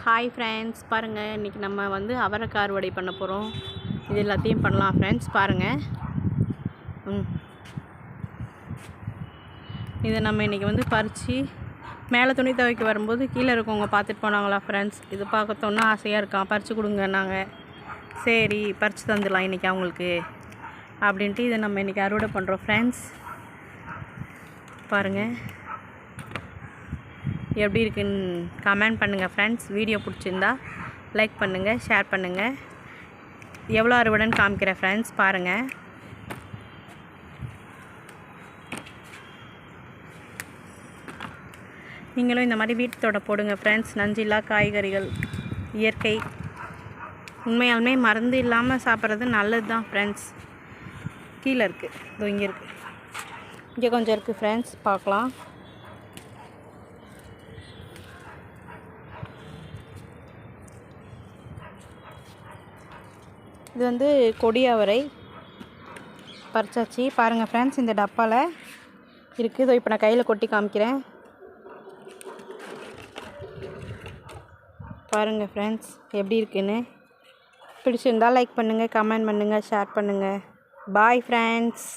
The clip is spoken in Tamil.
ஹாய் ஃப்ரெண்ட்ஸ் பாருங்கள் இன்றைக்கி நம்ம வந்து அவரைக்காய் அறுவடை பண்ண போகிறோம் இது எல்லாத்தையும் பண்ணலாம் ஃப்ரெண்ட்ஸ் பாருங்கள் ம். இதை நம்ம இன்றைக்கி வந்து பறித்து மேலே துணி துவைக்க வரும்போது கீழே இருக்கவங்க பார்த்துட்டு போனாங்களா ஃப்ரெண்ட்ஸ் இது பார்க்கத்தோன்னா ஆசையாக இருக்கான் பறித்து கொடுங்க நாங்கள் சரி பறித்து தந்துடலாம் இன்றைக்கி அவங்களுக்கு. அப்படின்ட்டு இதை நம்ம இன்றைக்கி அறுவடை பண்ணுறோம் ஃப்ரெண்ட்ஸ் பாருங்கள் எப்படி இருக்குன்னு கமெண்ட் பண்ணுங்கள் ஃப்ரெண்ட்ஸ் வீடியோ பிடிச்சிருந்தா லைக் பண்ணுங்கள் ஷேர் பண்ணுங்கள் எவ்வளோ அறுவடைன்னு காமிக்கிறேன் ஃப்ரெண்ட்ஸ் பாருங்கள் நீங்களும் இந்த மாதிரி வீட்டோட போடுங்க ஃப்ரெண்ட்ஸ் நஞ்சில்லா காய்கறிகள் இயற்கை. உண்மையாலுமே மருந்து இல்லாமல் சாப்பிட்றது நல்லது தான் ஃப்ரெண்ட்ஸ் கீழே இருக்குது இதோ இங்கே இருக்குது இங்கே கொஞ்சம் இருக்குது ஃப்ரெண்ட்ஸ் பார்க்கலாம். இது வந்து கொடி அவரை பறிச்சாச்சு. பாருங்கள் ஃப்ரெண்ட்ஸ் இந்த டப்பாவில் இருக்குது இதோ இப்போ நான் கையில் கொட்டி காமிக்கிறேன். பாருங்கள் ஃப்ரெண்ட்ஸ் எப்படி இருக்குன்னு. பிடிச்சிருந்தா லைக் பண்ணுங்கள் கமெண்ட் பண்ணுங்கள் ஷேர் பண்ணுங்கள் பாய் ஃப்ரெண்ட்ஸ்